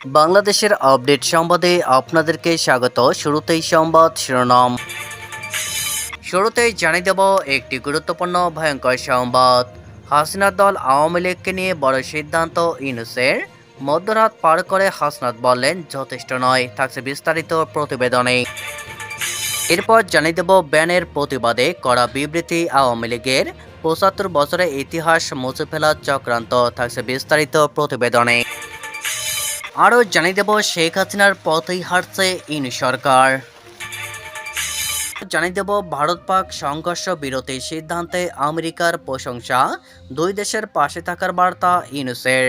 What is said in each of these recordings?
বাংলাদেশের আপডেট সংবাদে আপনাদেরকে স্বাগত। শুরুতেই সংবাদ শিরোনাম। শুরুতেই জানিয়ে দেব একটি গুরুত্বপূর্ণ ভয়ঙ্কর সংবাদ। হাসিনার দল আওয়ামী লীগকে নিয়ে বড় সিদ্ধান্ত ইনুসের মধ্যরাত পার করে হাসনাত বললেন, যথেষ্ট নয় থাকছে বিস্তারিত প্রতিবেদনে। এরপর জানিয়ে দেব ব্যানের প্রতিবাদে করা বিবৃতি আওয়ামী লীগের। পঁচাত্তর বছরের ইতিহাস মুছে ফেলার চক্রান্ত, থাকছে বিস্তারিত প্রতিবেদনে। আরও জানিয়ে দেব শেখ হাসিনার পথেই হারছে ইন সরকার। জানিয়ে দেব ভারত পাক সংঘর্ষ বিরতি সিদ্ধান্তে আমেরিকার প্রশংসা, দুই দেশের পাশে থাকার বার্তা ইউনুসের।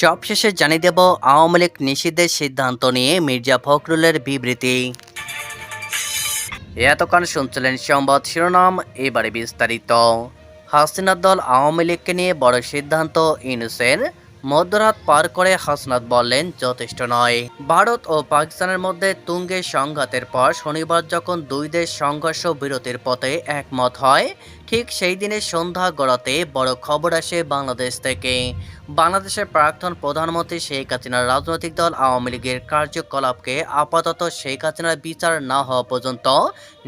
সবশেষে জানিয়ে দেব আওয়ামী লীগ নিষিদ্ধের সিদ্ধান্ত নিয়ে মির্জা ফখরুলের বিবৃতি। এতক্ষণ শুনছিলেন সংবাদ শিরোনাম, এবারে বিস্তারিত। হাসিনার দল আওয়ামী লীগকে নিয়ে বড় সিদ্ধান্ত ইনুসের মধ্যরাত পার করে হাসনাত বললেন, যথেষ্ট নয়। ভারত ও পাকিস্তানের মধ্যে তুঙ্গে সংঘাতের পর শনিবার যখন দুই দেশ সংঘর্ষ বিরতির পথে একমত হয়, ঠিক সেই দিনের সন্ধ্যা গড়াতে বড় খবর আসে বাংলাদেশ থেকে। বাংলাদেশের প্রাক্তন প্রধানমন্ত্রী শেখ হাসিনার রাজনৈতিক দল আওয়ামী লীগের কার্যকলাপকে আপাতত শেখ হাসিনার বিচার না হওয়া পর্যন্ত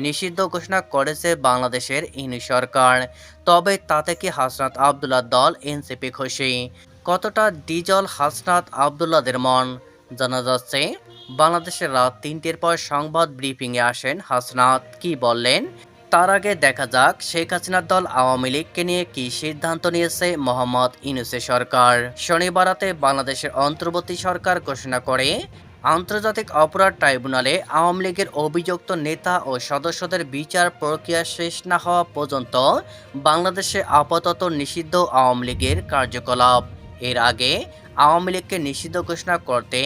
নিষিদ্ধ ঘোষণা করেছে বাংলাদেশের ইনি সরকার। তবে তাতে কি হাসনাত আবদুল্লাহ দল এনসিপি খুশি? কতটা ডিজল হাসনাত আবদুল্লাদের মন? জানা যাচ্ছে, বাংলাদেশের রাত তিনটের পর সংবাদ ব্রিফিংয়ে আসেন হাসনাত। কি বললেন? তার আগে দেখা যাক শেখ হাসিনার দল আওয়ামী লীগকে নিয়ে কি সিদ্ধান্ত নিয়েছে মোহাম্মদ ইনুসে সরকার। শনিবার রাতে বাংলাদেশের অন্তর্বর্তী সরকার ঘোষণা করে, আন্তর্জাতিক অপরাধ ট্রাইব্যুনালে আওয়ামী লীগের অভিযুক্ত নেতা ও সদস্যদের বিচার প্রক্রিয়া শেষ না হওয়া পর্যন্ত বাংলাদেশে আপাতত নিষিদ্ধ আওয়ামী লীগের কার্যকলাপ। এর আগে আওয়ামী লীগকে নিষিদ্ধ ঘোষণা করতে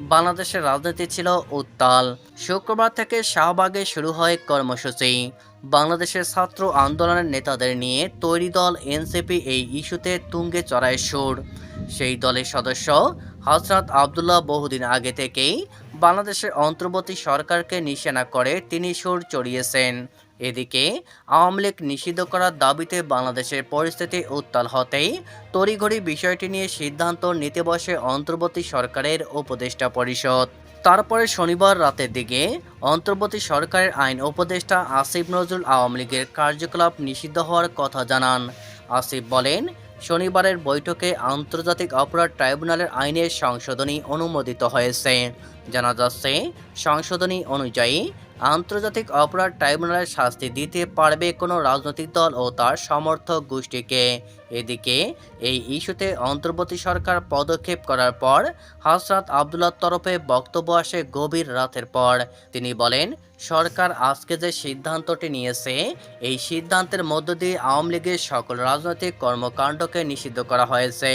বাংলাদেশের রাজনীতি ছিল উত্তাল। শুক্রবার থেকে শাহবাগে শুরু হয় কর্মসূচি। বাংলাদেশের ছাত্র আন্দোলনের নেতাদের নিয়ে তৈরি দল এনসিপি এই ইস্যুতে তুঙ্গে চড়ায় সুর। সেই দলের সদস্য হজরত আবদুল্লাহ বহুদিন আগে থেকেই বাংলাদেশের অন্তর্বর্তী সরকারকে নিশানা করে তিনি সুর চড়িয়েছেন। এদিকে, আওয়ামী লীগ নিষিদ্ধ করার দাবিতে বাংলাদেশের পরিস্থিতি উত্তাল হতেই তড়িঘড়ি বিষয়টি নিয়ে সিদ্ধান্ত নিতে বসে অন্তর্বর্তী সরকারের উপদেষ্টা পরিষদ। তারপরে শনিবার রাতের দিকে অন্তর্বর্তী সরকারের আইন উপদেষ্টা আসিফ নজরুল আওয়ামী লীগের কার্যকলাপ নিষিদ্ধ হওয়ার কথা জানান। আসিফ বলেন, শনিবারের বৈঠকে আন্তর্জাতিক অপরাধ ট্রাইব্যুনালের আইনের সংশোধনী অনুমোদিত হয়েছে। জানা যাচ্ছে, সংশোধনী অনুযায়ী আন্তর্জাতিক অপরাধ ট্রাইব্যুনালের শাস্তি দিতে পারবে কোনো রাজনৈতিক দল ও তার সমর্থক গোষ্ঠীকে। এদিকে, এই ইস্যুতে অন্তর্বর্তী সরকার পদক্ষেপ করার পর হাসরাত আবদুল্লার তরফে বক্তব্য আসে গভীর রাতের পর। তিনি বলেন, সরকার আজকে যে সিদ্ধান্তটি নিয়েছে, এই সিদ্ধান্তের মধ্য দিয়ে আওয়ামী লীগের সকল রাজনৈতিক কর্মকাণ্ডকে নিষিদ্ধ করা হয়েছে।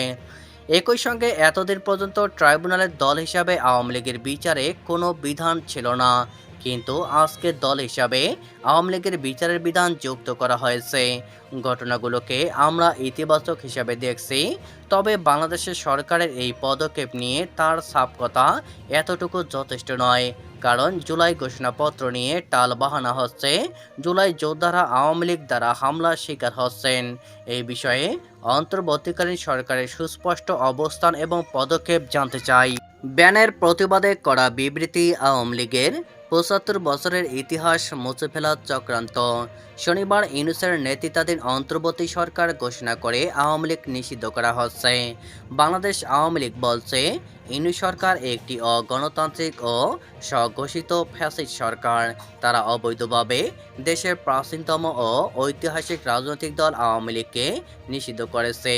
একই সঙ্গে এতদিন পর্যন্ত ট্রাইব্যুনালের দল হিসাবে আওয়ামী লীগের বিচারে কোনো বিধান ছিল না। কিন্তু আজকের দল হিসাবে আওয়ামী লীগের বিচারের বিধান যুক্ত করা হয়েছে। ঘটনাগুলোকে আমরা ইতিবাচক হিসাবে দেখছি, তবে বাংলাদেশের সরকারের এই পদক্ষেপ নিয়ে তার সাপ কথা এতটুকু যথেষ্ট নয়। কারণ জুলাই ঘোষণাপত্র নিয়ে টাল বাহানা হচ্ছে, জুলাই যোদ্ধারা আওয়ামী লীগ দ্বারা হামলার শিকার হচ্ছেন। এই বিষয়ে অন্তর্বর্তীকালীন সরকারের সুস্পষ্ট অবস্থান এবং পদক্ষেপ জানতে চাই। ব্যানের প্রতিবাদে করা বিবৃতি আওয়ামী লীগের পঁচাত্তর বছরের ইতিহাস মুছে ফেলা চক্রান্ত। শনিবার ইউনুসের নেতৃত্বাধীন অন্তর্বর্তী সরকার ঘোষণা করে আওয়ামী লীগ নিষিদ্ধ করা হচ্ছে। বাংলাদেশ আওয়ামী লীগ বলছে ইনু সরকার একটি অগণতান্ত্রিক ও স্বঘোষিত ফ্যাসিস্ট সরকার। তারা অবৈধভাবে দেশের প্রাচীনতম ও ঐতিহাসিক রাজনৈতিক দল আওয়ামী লীগকে নিষিদ্ধ করেছে।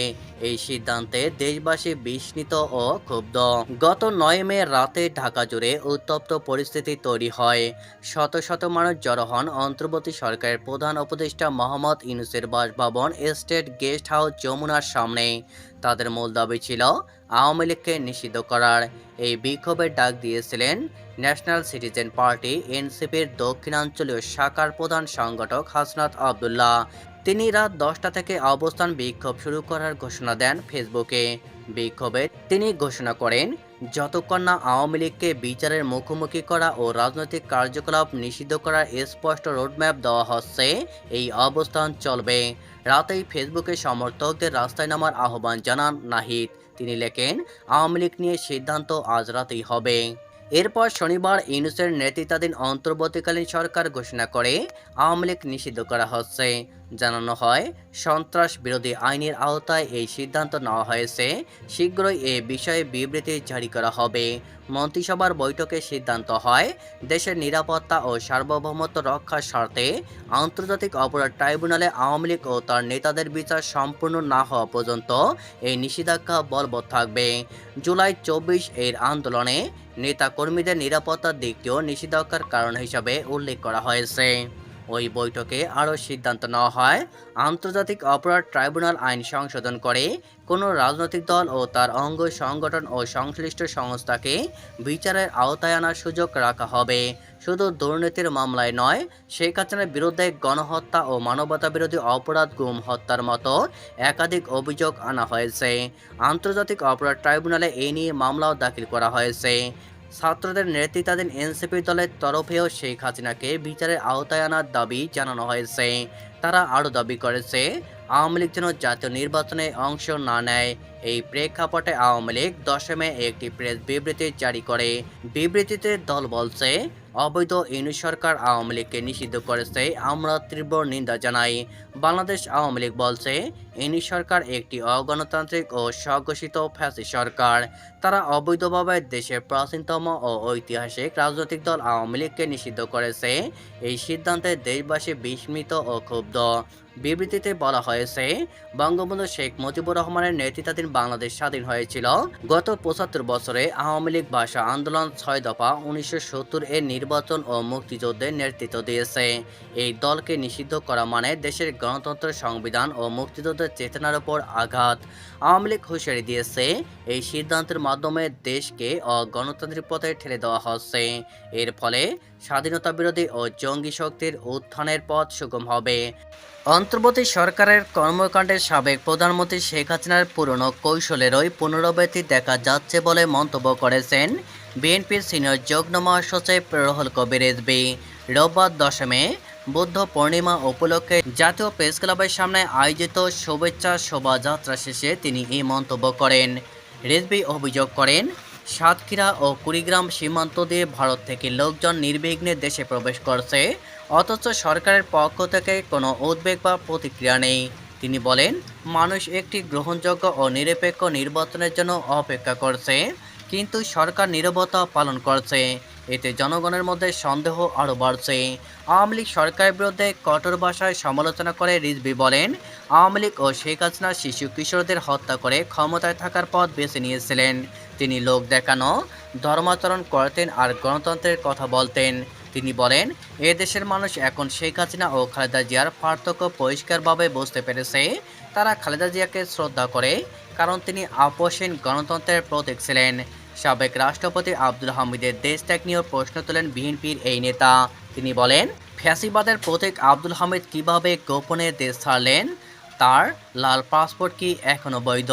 এই সিদ্ধান্তে দেশবাসী বিস্মিত ও ক্ষুব্ধ। গত নয় মে রাতে ঢাকা জুড়ে উত্তপ্ত পরিস্থিতি তৈরি হয়। শত শত মানুষ জড়ো হন অন্তর্বর্তী সরকারের প্রধান উপদেষ্টা মোহাম্মদ ইউনুসের বাসভবন এস্টেট গেস্ট হাউস যমুনার সামনে। তাদের মূল দাবি ছিল আওয়ামী লীগকে নিষিদ্ধ করার এই বিক্ষোভের ডাক দিয়েছিলেন ন্যাশনাল সিটিজেন পার্টি, এনসিপির দক্ষিণাঞ্চলীয় শাখার প্রধান সংগঠক হাসনাত আবদুল্লাহ। তিনি রাত দশটা থেকে অবস্থান বিক্ষোভ শুরু করার ঘোষণা দেন ফেসবুকে। বিক্ষোভে তিনি ঘোষণা করেন, যতক্ষণ না আওয়ামী লীগকে বিচারের মুখোমুখি করা ও রাজনৈতিক কার্যকলাপ নিষিদ্ধ করার স্পষ্ট রোডম্যাপ দেওয়া হচ্ছে, এই অবস্থান চলবে। রাতেই ফেসবুকে সমর্থকদের রাস্তায় নামার আহ্বান জানান নাহিদ। তিনি লেখেন, আওয়ামী লীগ নিয়ে সিদ্ধান্ত আজ রাতেই হবে। এরপর শনিবার ইউনুসের নেতৃত্বাধীন অন্তর্বর্তীকালীন সরকার ঘোষণা করে আওয়ামী লীগ নিষিদ্ধ করা হচ্ছে। জানানো হয়, সন্ত্রাস বিরোধী আইনের আওতায় এই সিদ্ধান্ত নেওয়া হয়েছে। শীঘ্রই এ বিষয়ে বিবৃতি জারি করা হবে। মন্ত্রিসভার বৈঠকে সিদ্ধান্ত হয়, দেশের নিরাপত্তা ও সার্বভৌমত্ব রক্ষার স্বার্থে আন্তর্জাতিক অপরাধ ট্রাইব্যুনালে আওয়ামী লীগ ও তার নেতাদের বিচার সম্পূর্ণ না হওয়া পর্যন্ত এই নিষেধাজ্ঞা বলবৎ থাকবে। জুলাই চব্বিশ এর আন্দোলনে নেতা কর্মীদের নিরাপত্তার দিকটিও নিষেধাজ্ঞার কারণ হিসাবে উল্লেখ করা হয়েছে। ওই বৈঠকে আরও সিদ্ধান্ত নেওয়া হয়। আন্তর্জাতিক অপরাধ ট্রাইব্যুনাল আইন সংশোধন করে কোনো রাজনৈতিক দল ও তার অঙ্গ সংগঠন ও সংশ্লিষ্ট সংস্থাকে বিচারের আওতায় আনার সুযোগ রাখা হবে। শুধু দুর্নীতির মামলায় নয়, শেখ হাসিনার বিরুদ্ধে গণহত্যা ও মানবতা বিরোধী অপরাধ, গুম হত্যার মতো একাধিক অভিযোগ আনা হয়েছে। আন্তর্জাতিক অপরাধ ট্রাইব্যুনালে এ নিয়ে মামলাও দাখিল করা হয়েছে। ছাত্রদের নেতৃত্বাধীন এনসিপি দলের তরফেও শেখ হাসিনাকে বিচারের আওতায় আনার দাবি জানানো হয়েছে। তারা আরও দাবি করেছে আওয়ামী লীগ যেন জাতীয় নির্বাচনে অংশ না নেয়, এই প্রেক্ষাপটে আওয়ামী লীগ দশমে একটি প্রেস বিবৃতি জারি করে। বিবৃতিতে দল বলছে, অবৈধ ইউনি সরকার আওয়ামী লীগকে নিষিদ্ধ করেছে আমরা তীব্র নিন্দা জানাই। বাংলাদেশ আওয়ামী লীগ বলছে ইনি সরকার একটি অগণতান্ত্রিক ও স্বঘোষিত ফ্যাসি সরকার। তারা অবৈধভাবে দেশের প্রাচীনতম ও ঐতিহাসিক রাজনৈতিক দল আওয়ামী লীগকে নিষিদ্ধ করেছে। এই সিদ্ধান্তে দেশবাসী বিস্মিত ও ক্ষুব্ধ। বিবৃতিতে বলা হয়েছে, বঙ্গবন্ধু শেখ মুজিবুর রহমানের নেতৃত্বাধীন বাংলাদেশ স্বাধীন হয়েছিল। গত পঁচাত্তর বছরে আওয়ামী লীগ ভাষা আন্দোলন ছয় দফা উনিশশো সত্তর এর নির্বাচন ও মুক্তিযুদ্ধের নেতৃত্ব দিয়েছে। এই দলকে নিষিদ্ধ করা মানে দেশের গণতন্ত্র সংবিধান ও মুক্তিযুদ্ধের চেতনার উপর আঘাত। আওয়ামী লীগ হুঁশিয়ারি দিয়েছে, এই সিদ্ধান্তের মাধ্যমে দেশকে অগণতান্ত্রিক পথে ঠেলে দেওয়া হচ্ছে। এর ফলে স্বাধীনতা বিরোধী ও জঙ্গি শক্তির উত্থানের পথ সুগম হবে। অন্তর্বর্তী সরকারের কর্মকাণ্ডে সাবেক প্রধানমন্ত্রী শেখ হাসিনার পুরনো কৌশলেরই পুনরাবৃত্তি দেখা যাচ্ছে বলে মন্তব্য করেছেন বিএনপির সিনিয়র যুগ্ম মহাসচিব রুহুল কবির রেজবি রোববার দশমে বুদ্ধ পূর্ণিমা উপলক্ষে জাতীয় প্রেস ক্লাবের সামনে আয়োজিত শুভেচ্ছা শোভাযাত্রা শেষে তিনি এই মন্তব্য করেন। রেজবি অভিযোগ করেন সাতক্ষীরা ও কুড়িগ্রাম সীমান্ত দিয়ে ভারত থেকে লোকজন নির্বিঘ্নে দেশে প্রবেশ করছে, অথচ সরকারের পক্ষ থেকে কোনো উদ্বেগ বা প্রতিক্রিয়া নেই। তিনি বলেন, মানুষ একটি গ্রহণযোগ্য ও নিরপেক্ষ নির্বাচনের জন্য অপেক্ষা করছে, কিন্তু সরকার নীরবতা পালন করছে। এতে জনগণের মধ্যে সন্দেহ আরও বাড়ছে। আওয়ামী লীগ সরকারের বিরুদ্ধে কঠোর ভাষায় সমালোচনা করে রিজভি বলেন, আওয়ামী লীগ ও শেখ হাসিনা শিশু কিশোরদের হত্যা করে ক্ষমতায় থাকার পথ বেছে নিয়েছিলেন। তিনি লোক দেখানো, ধর্মাচরণ করতেন আর গণতন্ত্রের কথা বলতেন। তিনি বলেন, এ দেশের মানুষ এখন শেখ হাসিনা ও খালেদা জিয়ার পার্থক্য পরিষ্কারভাবে বুঝতে পেরেছে। তারা খালেদা জিয়াকে শ্রদ্ধা করে, কারণ তিনি আপোষহীন গণতন্ত্রের প্রতীক ছিলেন। সাবেক রাষ্ট্রপতি আব্দুল হামিদের দেশ ত্যাগ নিয়েও প্রশ্ন তোলেন বিএনপির এই নেতা। তিনি বলেন, ফ্যাসিবাদের প্রতীক আব্দুল হামিদ কীভাবে গোপনে দেশ ছাড়লেন, তার লাল পাসপোর্ট কি এখনও বৈধ?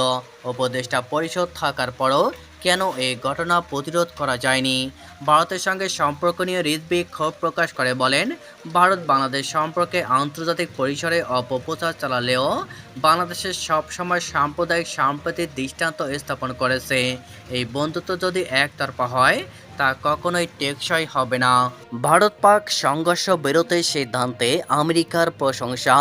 উপদেষ্টা পরিষদ থাকার পরও কেন এই ঘটনা প্রতিরোধ করা যায়নি? ভারতের সঙ্গে সম্পর্ক নিয়ে রিজবি ক্ষোভ প্রকাশ করে বলেন, ভারত বাংলাদেশ সম্পর্কে আন্তর্জাতিক পরিসরে অপপ্রচার চালালেও বাংলাদেশের সবসময় সাম্প্রদায়িক সাম্প্রতিক দৃষ্টান্ত স্থাপন করেছে। এই বন্ধুত্ব যদি একতরফা হয়, তা কখনোই টেকসই হবে না। ভারত পাক সংঘর্ষ বিরতির সিদ্ধান্তে আমেরিকার প্রশংসা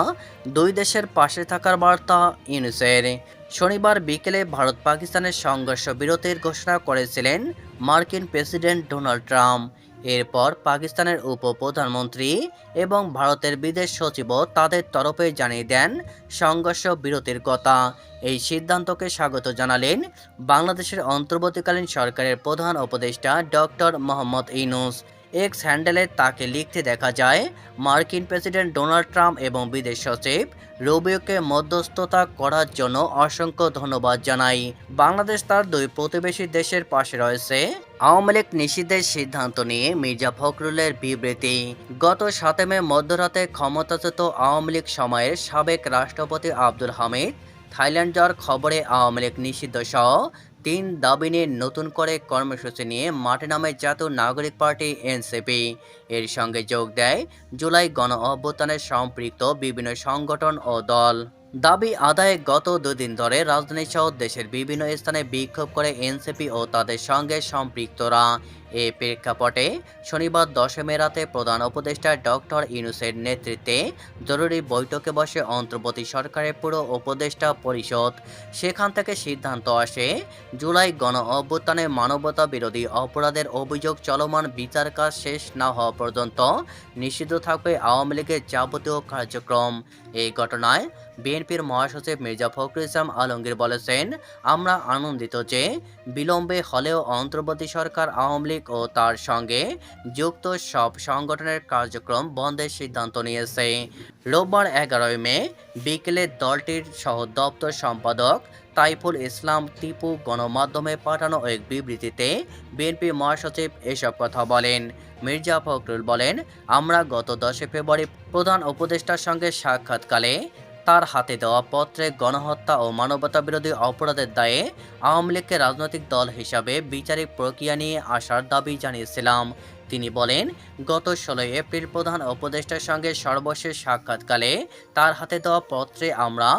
দুই দেশের পাশে থাকার বার্তা ইউনুসের শনিবার বিকেলে ভারত পাকিস্তানের সংঘর্ষ বিরতির ঘোষণা করেছিলেন মার্কিন প্রেসিডেন্ট ডোনাল্ড ট্রাম্প। এরপর পাকিস্তানের উপপ্রধানমন্ত্রী এবং ভারতের বিদেশ সচিবও তাদের তরফে জানিয়ে দেন সংঘর্ষ বিরতির কথা। এই সিদ্ধান্তকে স্বাগত জানালেন বাংলাদেশের অন্তর্বর্তীকালীন সরকারের প্রধান উপদেষ্টা ডক্টর মোহাম্মদ ইনুস এক্স হ্যান্ডেলে তাকে লিখতে দেখা যায়, মার্কিন প্রেসিডেন্ট ডোনাল্ড ট্রাম্প এবং বিদেশ সচিব রুবিওকে মধ্যস্থতা করার জন্য অসংখ্য ধন্যবাদ জানাই। বাংলাদেশ তার দুই প্রতিবেশী দেশের পাশে রয়েছে। আওয়ামী লীগ নিষিদ্ধের সিদ্ধান্ত নিয়ে মির্জা ফখরুলের বিবৃতি। গত সাতে মে মধ্যরাতে ক্ষমতাচ্যুত আওয়ামী লীগ সময়ের সাবেক রাষ্ট্রপতি আব্দুল হামিদ থাইল্যান্ড যাওয়ার খবরে আওয়ামী লীগ নিষিদ্ধ সহ তিন দাবি নিয়ে নতুন করে কর্মসূচি নিয়ে মাঠে নামে জাতীয় নাগরিক পার্টি, এনসিপি। এর সঙ্গে যোগ দেয় জুলাই গণ অভ্যুত্থানের সম্পৃক্ত বিভিন্ন সংগঠন ও দল। দাবি আদায়ে গত দুদিন ধরে রাজধানী সহ দেশের বিভিন্ন স্থানে বিক্ষোভ করে এনসিপি ও তাদের সঙ্গে সম্পৃক্তরা। এ প্রেক্ষাপটে শনিবার দশই মে রাতে প্রধান উপদেষ্টা ডক্টর ইউনুসের নেতৃত্বে জরুরি বৈঠকে বসে অন্তর্বর্তী সরকারের পুরো উপদেষ্টা পরিষদ। সেখান থেকে সিদ্ধান্ত আসে, জুলাই গণ অভ্যুত্থানে মানবতা বিরোধী অপরাধের অভিযোগ চলমান বিচার কাজ শেষ না হওয়া পর্যন্ত নিষিদ্ধ থাকবে আওয়ামী লীগের যাবতীয় কার্যক্রম। এই ঘটনায় বিএনপির মহাসচিব মির্জা ফখরুল ইসলাম আলমগীর বলেছেন, আমরা আনন্দিত যে বিলম্বে হলেও অন্তর্বর্তী সরকার, আওয়ামী লীগ ও তার সঙ্গে যুক্ত সব সংগঠনের কার্যক্রম বন্ধের সিদ্ধান্ত নিয়েছে। রোববার এগারোই মে বিকেলে দলটির সহ দপ্তর সম্পাদক তাইফুল ইসলাম টিপু গণমাধ্যমে পাঠানো এক বিবৃতিতে বিএনপি মহাসচিব এসব কথা বলেন। মির্জা ফখরুল বলেন, আমরা গত দশই ফেব্রুয়ারি প্রধান উপদেষ্টার সঙ্গে সাক্ষাৎকালে তার হাতে দেওয়া পত্রে গণহত্যা ও মানবতা বিরোধী অপরাধের দায়ে আওয়ামী লীগকে রাজনৈতিক দল হিসাবে বিচারিক প্রক্রিয়া নিয়ে আসার দাবি জানিয়েছিলাম। তিনি বলেন, গত ষোলোই এপ্রিল প্রধান উপদেষ্টার সঙ্গে সর্বশেষ সাক্ষাৎকালে তার হাতে দেওয়া পত্রে আমরা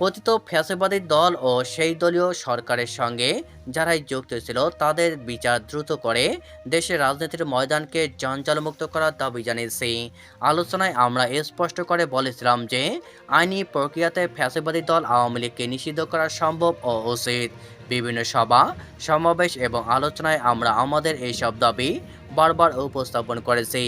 পতিত ফ্যাসিবাদী দল ও সেই দলীয় সরকারের সঙ্গে যারাই যুক্ত ছিল, তাদের বিচার দ্রুত করে দেশের রাজনীতির ময়দানকে জঞ্জালমুক্ত করার দাবি জানিয়েছি। আলোচনায় আমরা স্পষ্ট করে বলেছিলাম যে, আইনি প্রক্রিয়াতে ফ্যাসিবাদী দল আওয়ামী লীগকে নিষিদ্ধ করা সম্ভব ও উচিত। বিভিন্ন সভা, সমাবেশ এবং আলোচনায় আমরা আমাদের এইসব দাবি বারবার উপস্থাপন করেছি।